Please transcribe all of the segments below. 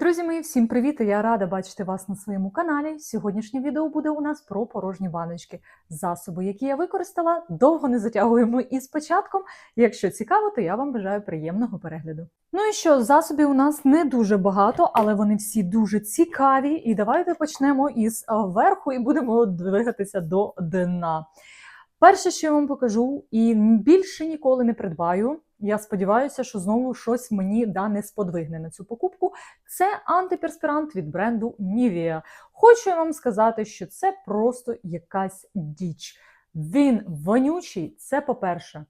Друзі мої, всім привіт! Я рада бачити вас на своєму каналі. Сьогоднішнє відео буде у нас про порожні баночки. Засоби, які я використала, довго не затягуємо із початком. Якщо цікаво, то я вам бажаю приємного перегляду. Ну і що, засобів у нас не дуже багато, але вони всі дуже цікаві. І давайте почнемо із верху і будемо двигатися до дна. Перше, що я вам покажу, і більше ніколи не придбаю. Я сподіваюся, що знову щось мені да не сподвигне на цю покупку. Це антиперспірант від бренду Nivea. Хочу вам сказати, що це просто якась діч. Він вонючий, це по-перше.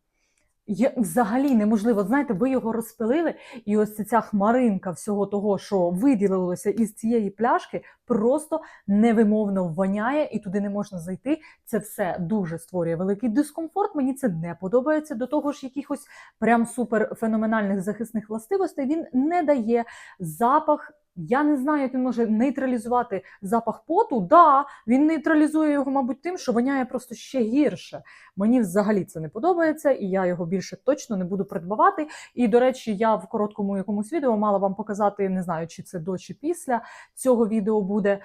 Є взагалі неможливо, знаєте, ви його розпилили, і ось ця хмаринка всього того, що виділилося із цієї пляшки, просто невимовно воняє, і туди не можна зайти. Це все дуже створює великий дискомфорт. Мені це не подобається. До того ж, якихось прям супер феноменальних захисних властивостей він не дає запах. Я не знаю, як він може нейтралізувати запах поту. Да, він нейтралізує його, мабуть, тим, що воняє просто ще гірше. Мені взагалі це не подобається, і я його більше точно не буду придбавати. І, до речі, я в короткому якомусь відео мала вам показати, не знаю, чи це до чи після цього відео буде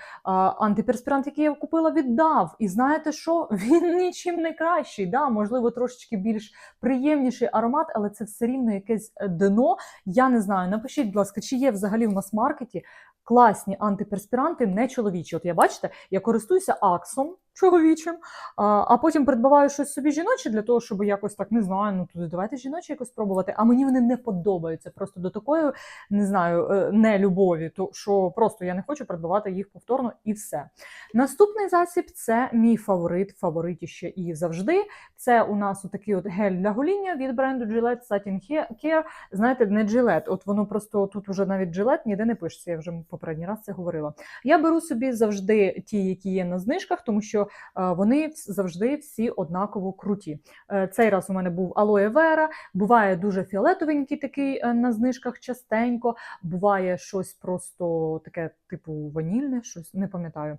антиперспірант, який я купила, віддав. І знаєте що? Він нічим не кращий. Да, Можливо, трошечки більш приємніший аромат, але це все рівно якесь дно. Я не знаю. Напишіть, будь ласка, чи є взагалі в мас-маркеті класні антиперспіранти, не чоловічі. От я бачите, я користуюся аксом чоловічим, а, потім придбаваю щось собі жіноче для того, щоб якось так не знаю. Ну туди давайте жіноче якось спробувати. А мені вони не подобаються. Просто до такої не знаю, е, не любові, то що просто я не хочу придбавати їх повторно і все. Наступний засіб це мій фаворит, фаворитіще і завжди. Це у нас отакий от гель для гоління від бренду Gillette Satin Care. Знаєте, не Gillette, от воно просто тут уже навіть Gillette ніде не пишеться. Я вже попередній раз це говорила. Я беру собі завжди ті, які є на знижках, тому що е, вони завжди всі однаково круті. Е, Цей раз у мене був алоє вера, буває дуже фіолетовенький такий е, на знижках частенько, буває щось просто таке, типу ванільне, щось не пам'ятаю.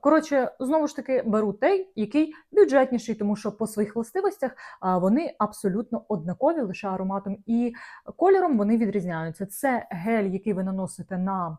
Коротше, знову ж таки, беру той, який бюджетніший, тому що по своїх властивостях вони абсолютно однакові, лише ароматом і кольором вони відрізняються. Це гель, який ви наносите на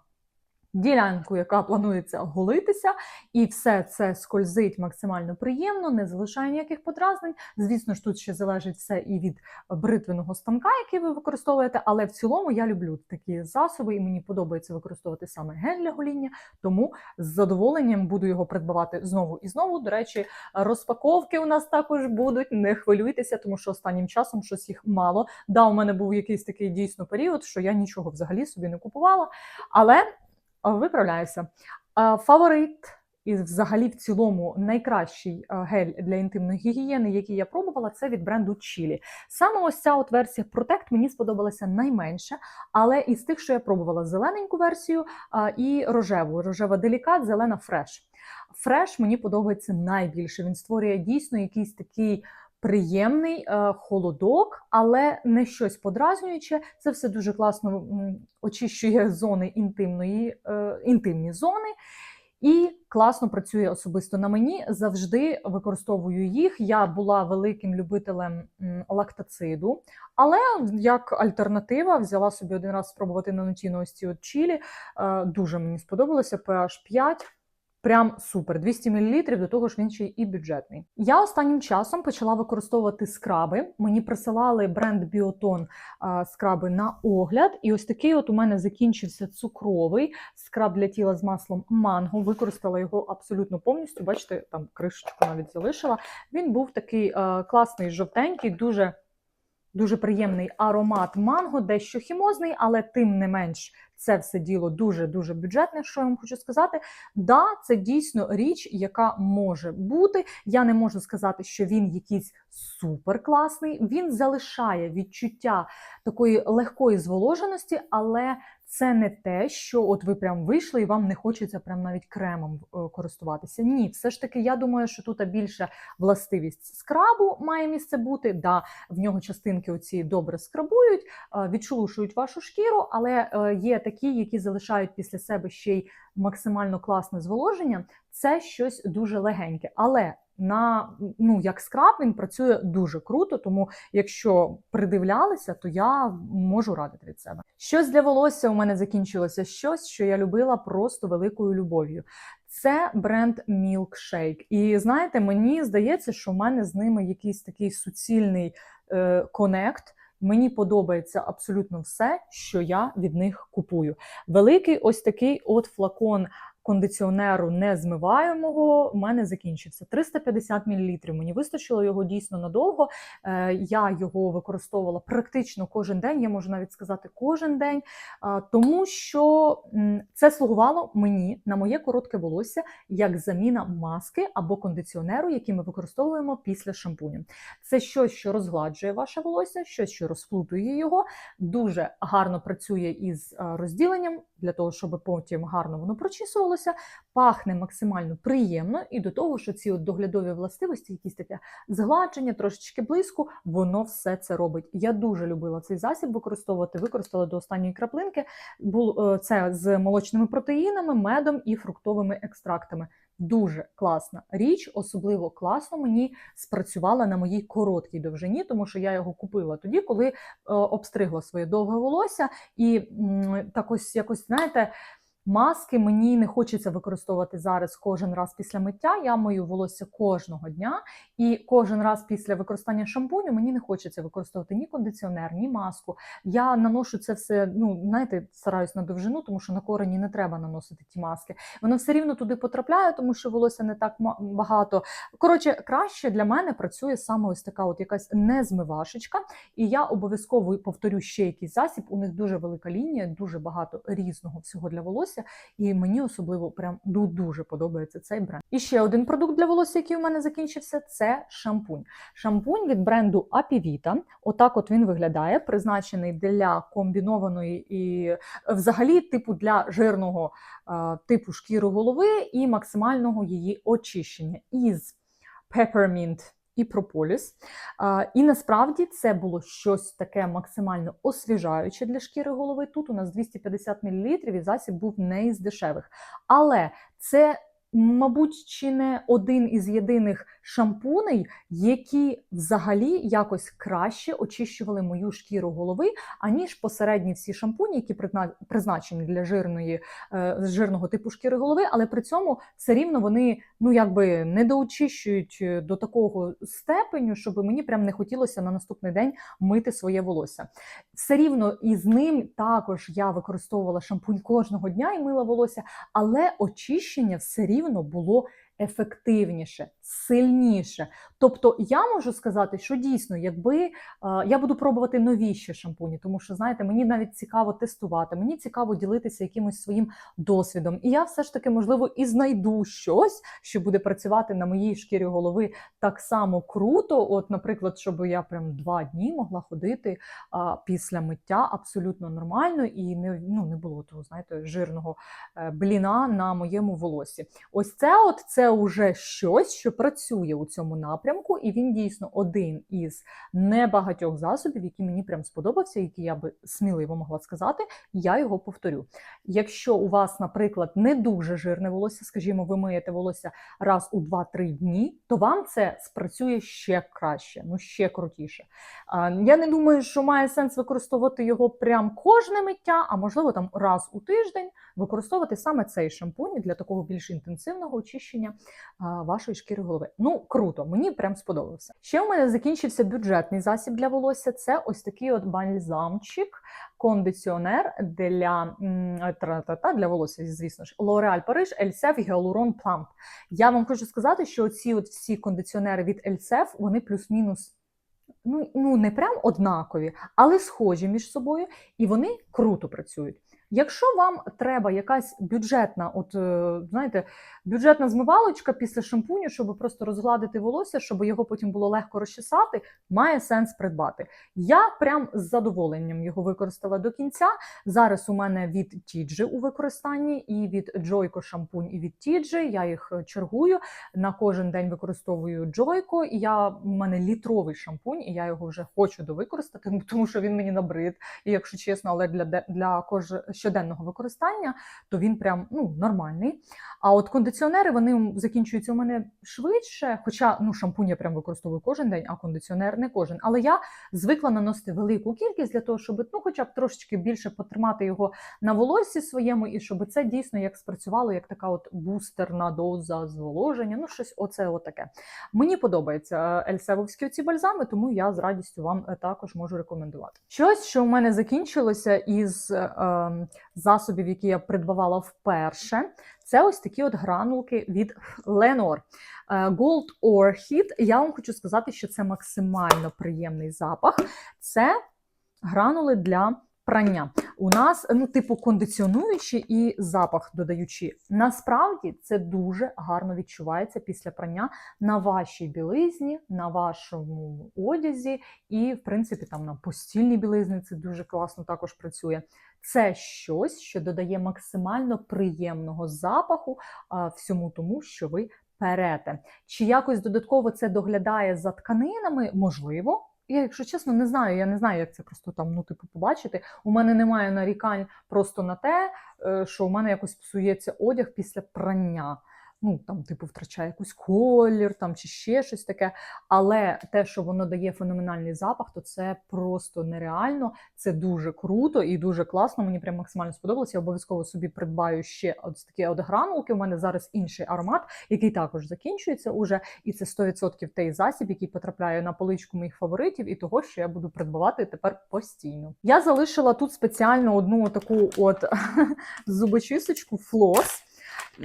ділянку, яка планується голитися, і все це скользить максимально приємно, не залишає ніяких подразнень. Звісно ж, тут ще залежить все і від бритвеного станка, який ви використовуєте, але в цілому я люблю такі засоби, і мені подобається використовувати саме гель для гоління, тому з задоволенням буду його придбавати знову і знову. До речі, розпаковки у нас також будуть. Не хвилюйтеся, тому що останнім часом щось їх мало. Да, у мене був якийсь такий дійсно період, що я нічого взагалі собі не купувала, але виправляюся. Фаворит і взагалі в цілому найкращий гель для інтимної гігієни, який я пробувала, це від бренду Chili. Саме ось ця от версія Protect мені сподобалася найменше, але із тих, що я пробувала зелененьку версію і рожеву. Рожева делікат, зелена фреш. Фреш мені подобається найбільше. Він створює дійсно якийсь такий. Приємний е, холодок, але не щось подразнююче. Це все дуже класно очищує зони інтимної, е, інтимні зони. І класно працює особисто на мені. Завжди використовую їх. Я була великим любителем лактациду, але як альтернатива взяла собі один раз спробувати на ось ці от чілі. Е, дуже мені сподобалося pH 5. Прям супер, 200 мл, до того ж він ще і бюджетний. Я останнім часом почала використовувати скраби. Мені присилали бренд Біотон скраби на огляд. І ось такий от у мене закінчився цукровий скраб для тіла з маслом манго. Використала його абсолютно повністю. Бачите, там кришечку навіть залишила. Він був такий а, класний, жовтенький, дуже. Дуже приємний аромат манго, дещо хімозний, але тим не менш це все діло дуже-дуже бюджетне. Що я вам хочу сказати? Да, це дійсно річ, яка може бути. Я не можу сказати, що він якийсь супер класний. Він залишає відчуття такої легкої зволоженості, але це не те, що от ви прям вийшли і вам не хочеться прям навіть кремом е, користуватися. Ні, все ж таки, я думаю, що тут більше властивість скрабу має місце бути. Да, в нього частинки оці добре скрабують, е, відшелушують вашу шкіру, але е, є такі, які залишають після себе ще й максимально класне зволоження. Це щось дуже легеньке. Але на ну як скраб він працює дуже круто. Тому, якщо придивлялися, то я можу радити від себе. Щось для волосся у мене закінчилося щось, що я любила просто великою любов'ю. Це бренд Milkshake. І знаєте, мені здається, що в мене з ними якийсь такий суцільний е, конект. Мені подобається абсолютно все, що я від них купую. Великий ось такий от флакон кондиціонеру незмиваємого у мене закінчився. 350 мл. Мені вистачило його дійсно надовго. Е, Я його використовувала практично кожен день, я можу навіть сказати кожен день, тому що це слугувало мені на моє коротке волосся як заміна маски або кондиціонеру, який ми використовуємо після шампуню. Це щось, що розгладжує ваше волосся, щось, що розплутує його, дуже гарно працює із розділенням для того, щоб потім гарно воно прочісувалося, пахне максимально приємно, і до того, що ці от доглядові властивості, якісь таке згладження, трошечки блиску, воно все це робить. Я дуже любила цей засіб використовувати, використала до останньої краплинки. Е, це з молочними протеїнами, медом і фруктовими екстрактами. Дуже класна річ, особливо класно мені спрацювала на моїй короткій довжині, тому що я його купила тоді, коли е, обстригла своє довге волосся, і так ось якось знаєте. Маски мені не хочеться використовувати зараз кожен раз після миття. Я мию волосся кожного дня, і кожен раз після використання шампуню мені не хочеться використовувати ні кондиціонер, ні маску. Я наношу це все, ну знаєте, стараюсь на довжину, тому що на корені не треба наносити ті маски. Воно все рівно туди потрапляє, тому що волосся не так багато. Коротше, краще для мене працює саме ось така, от якась незмивашечка. І я обов'язково повторю ще якийсь засіб. У них дуже велика лінія, дуже багато різного всього для волосся. І мені особливо прям ду- дуже подобається цей бренд. І ще один продукт для волосся, який у мене закінчився, це шампунь. Шампунь від бренду Apivita. Отак от він виглядає, призначений для комбінованої і е, взагалі типу для жирного е, типу шкіри голови і максимального її очищення із peppermint і прополіс. І насправді це було щось таке максимально освіжаюче для шкіри голови. Тут у нас 250 мл і засіб був не із дешевих. Але це, мабуть, чи не один із єдиних шампуней, які взагалі якось краще очищували мою шкіру голови, аніж посередні всі шампуні, які призначені для жирної, е, жирного типу шкіри голови, але при цьому все рівно вони ну якби не доочищують е, до такого степеню, щоб мені прям не хотілося на наступний день мити своє волосся. Все рівно із ним також я використовувала шампунь кожного дня і мила волосся, але очищення все рівно було ефективніше, сильніше. Тобто я можу сказати, що дійсно, якби е, я буду пробувати новіші шампуні, тому що знаєте, мені навіть цікаво тестувати, мені цікаво ділитися якимось своїм досвідом. І я все ж таки, можливо, і знайду щось, що буде працювати на моїй шкірі голови так само круто. От, наприклад, щоб я прям два дні могла ходити а, після миття абсолютно нормально і не, ну, не було того, знаєте, жирного е, бліна на моєму волосі. Ось це от це вже щось, що працює у цьому напрямку, і він дійсно один із небагатьох засобів, які мені прям сподобався, які я би сміливо могла сказати. Я його повторю. Якщо у вас, наприклад, не дуже жирне волосся, скажімо, ви миєте волосся раз у 2-3 дні, то вам це спрацює ще краще, ну ще крутіше. Я не думаю, що має сенс використовувати його прям кожне миття, а можливо там раз у тиждень використовувати саме цей шампунь для такого більш інтенсивного очищення вашої шкіри голови. Ну круто, мені прям сподобався. Ще у мене закінчився бюджетний засіб для волосся. Це ось такий от бальзамчик, кондиціонер для тра-та-та, для волосся, звісно ж, L'Oréal Paris Elsef Hyaluron Plump. Я вам хочу сказати, що ці от всі кондиціонери від Elsef, вони плюс-мінус. Ну, ну не прям однакові, але схожі між собою, і вони круто працюють. Якщо вам треба якась бюджетна, от е, знаєте, бюджетна змивалочка після шампуню, щоб просто розгладити волосся, щоб його потім було легко розчесати, має сенс придбати. Я прям з задоволенням його використала до кінця. Зараз у мене від Тіджи у використанні, і від Джойко шампунь, і від Тіджи. Я їх е, чергую. На кожен день використовую Джойко, і я у мене літровий шампунь, і я його вже хочу довикористати, тому що він мені набрид. І якщо чесно, але для для кож щоденного використання, то він прям ну, нормальний. А от кондиціонери вони закінчуються у мене швидше. Хоча ну, шампунь я прям використовую кожен день, а кондиціонер не кожен. Але я звикла наносити велику кількість для того, щоб ну, хоча б трошечки більше потримати його на волоссі своєму, і щоб це дійсно як спрацювало, як така от бустерна доза зволоження. Ну, щось оце отаке. Мені подобається е, ельсевовські ці бальзами, тому я з радістю вам е, також можу рекомендувати. Щось, що у мене закінчилося із е, ем, засобів, які я придбавала вперше. Це ось такі от гранулки від Lenor. Е, Gold Orchid. Я вам хочу сказати, що це максимально приємний запах. Це гранули для прання. У нас, ну, типу, кондиціонуючі і запах додаючи. Насправді це дуже гарно відчувається після прання на вашій білизні, на вашому одязі, і, в принципі, там на постільній білизні це дуже класно також працює. Це щось, що додає максимально приємного запаху всьому тому, що ви перете. Чи якось додатково це доглядає за тканинами? Можливо. Я, якщо чесно, не знаю. Я не знаю, як це просто там ну, типу, побачити. У мене немає нарікань просто на те, е, що у мене якось псується одяг після прання. Ну, там, типу, втрачає якийсь колір там, чи ще щось таке. Але те, що воно дає феноменальний запах, то це просто нереально. Це дуже круто і дуже класно. Мені прям максимально сподобалося. Я обов'язково собі придбаю ще от такі от гранулки. У мене зараз інший аромат, який також закінчується уже. І це 100% той засіб, який потрапляє на поличку моїх фаворитів, і того, що я буду придбавати тепер постійно. Я залишила тут спеціально одну таку от зубочисточку флос.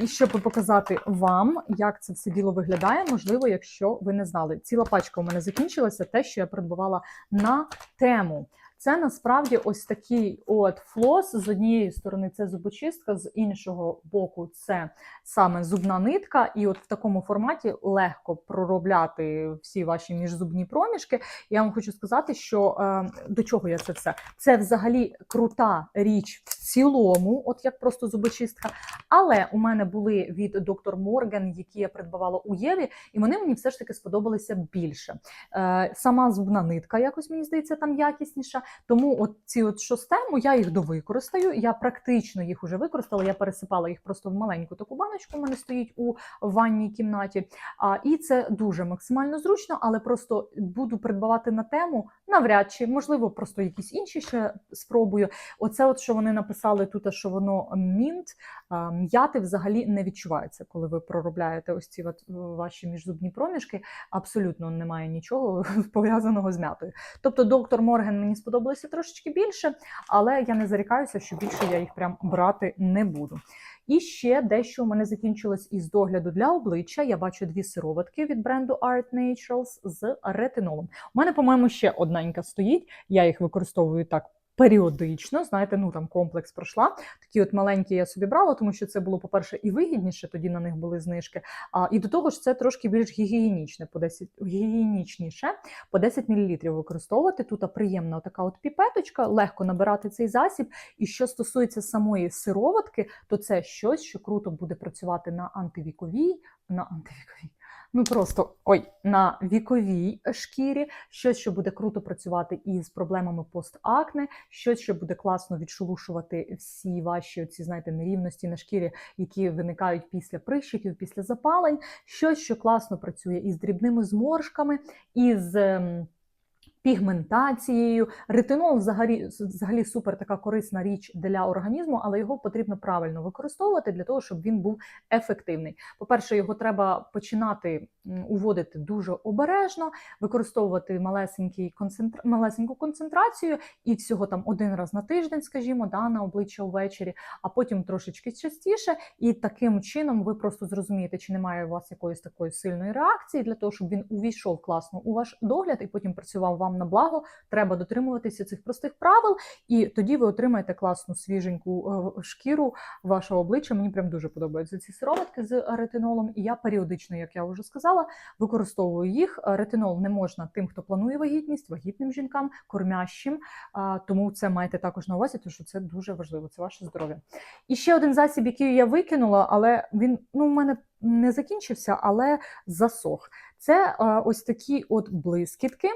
Щоб показати вам, як це все діло виглядає, можливо, якщо ви не знали. Ціла пачка у мене закінчилася, те, що я придбавала на тему. Це насправді ось такий от флос. З однієї сторони це зубочистка, з іншого боку, це саме зубна нитка. І от в такому форматі легко проробляти всі ваші міжзубні проміжки. Я вам хочу сказати, що е, до чого я це все? Це взагалі крута річ в цілому, от як просто зубочистка. Але у мене були від доктор Морген, які я придбавала у Єві, і вони мені все ж таки сподобалися більше. Е, Сама зубна нитка, якось мені здається, там якісніша. Тому от ці от шостему я їх довикористаю. Я практично їх уже використала. Я пересипала їх просто в маленьку таку баночку. У мене стоїть у ванній кімнаті. А, І це дуже максимально зручно, але просто буду придбавати на тему навряд чи, можливо, просто якісь інші ще спробую. Оце, от що вони написали тут, що воно мінт, м'яти взагалі не відчувається, коли ви проробляєте ось ці ваші міжзубні проміжки. Абсолютно немає нічого пов'язаного з м'ятою. Тобто, доктор Морген мені сподобалося трошечки більше, але я не зарікаюся, що більше я їх прям брати не буду. І ще дещо у мене закінчилось із догляду для обличчя. Я бачу дві сироватки від бренду Art Naturals з ретинолом. У мене, по-моєму, ще одненька стоїть. Я їх використовую так. Періодично, знаєте, ну там комплекс пройшла. Такі от маленькі я собі брала, тому що це було, по-перше, і вигідніше, тоді на них були знижки. А і до того ж, це трошки більш гігієнічне, по 10, гігієнічніше, по 10 мл використовувати. Тут приємна така от піпеточка, легко набирати цей засіб. І що стосується самої сироватки, то це щось, що круто буде працювати на антивіковій, на антивіковій. Ну просто ой, на віковій шкірі, щось, що буде круто працювати із проблемами постакне, щось, що буде класно відшелушувати всі ваші ці знаєте, нерівності на шкірі, які виникають після прищиків, після запалень, щось, що класно працює із дрібними зморшками, із. Пігментацією, ретинол взагалі взагалі супер така корисна річ для організму, але його потрібно правильно використовувати для того, щоб він був ефективний. По-перше, його треба починати уводити дуже обережно, використовувати малесенький концентра... малесеньку концентрацію і всього там один раз на тиждень, скажімо, да, на обличчя ввечері, а потім трошечки частіше. І таким чином ви просто зрозумієте, чи немає у вас якоїсь такої сильної реакції для того, щоб він увійшов класно у ваш догляд і потім працював вам на благо, треба дотримуватися цих простих правил, і тоді ви отримаєте класну свіженьку е, шкіру вашого обличчя. Мені прям дуже подобаються ці сироватки з ретинолом. І я періодично, як я вже сказала, використовую їх. Ретинол не можна тим, хто планує вагітність, вагітним жінкам, кормящим. Тому це маєте також на увазі, тому що це дуже важливо. Це ваше здоров'я. І ще один засіб, який я викинула, але він ну, у мене не закінчився, але засох. Це ось такі от блискітки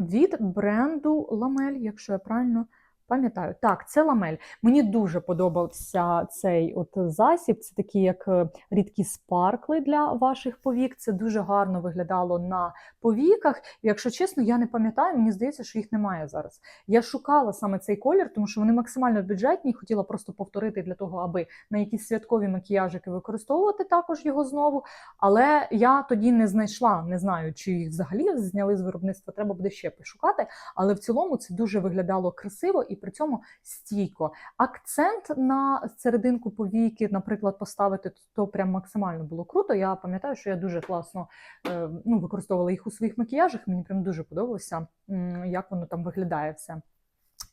від бренду Ламель, якщо я правильно Пам'ятаю, так, це ламель. Мені дуже подобався цей от засіб. Це такі як е, рідкі спаркли для ваших повік. Це дуже гарно виглядало на повіках. Якщо чесно, я не пам'ятаю, мені здається, що їх немає зараз. Я шукала саме цей колір, тому що вони максимально бюджетні. Хотіла просто повторити для того, аби на якісь святкові макіяжики використовувати також його знову. Але я тоді не знайшла, не знаю, чи їх взагалі зняли з виробництва. Треба буде ще пошукати. Але в цілому це дуже виглядало красиво і при цьому стійко. Акцент на серединку повіки, наприклад, поставити то прям максимально було круто. Я пам'ятаю, що я дуже класно е, ну, використовувала їх у своїх макіяжах. Мені прям дуже подобалося, як воно там виглядає все.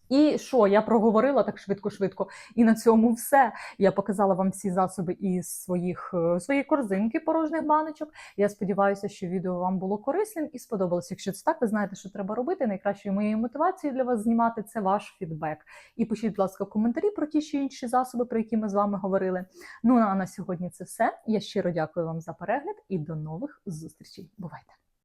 І що я проговорила так швидко-швидко, і на цьому все. Я показала вам всі засоби із своїх е, своєї корзинки порожніх баночок. Я сподіваюся, що відео вам було корисним і сподобалось. Якщо це так, ви знаєте, що треба робити. Найкращою моєю мотивацією для вас знімати це ваш фідбек. І пишіть, будь ласка, коментарі про ті чи інші засоби, про які ми з вами говорили. Ну а на сьогодні це все. Я щиро дякую вам за перегляд і до нових зустрічей. Бувайте!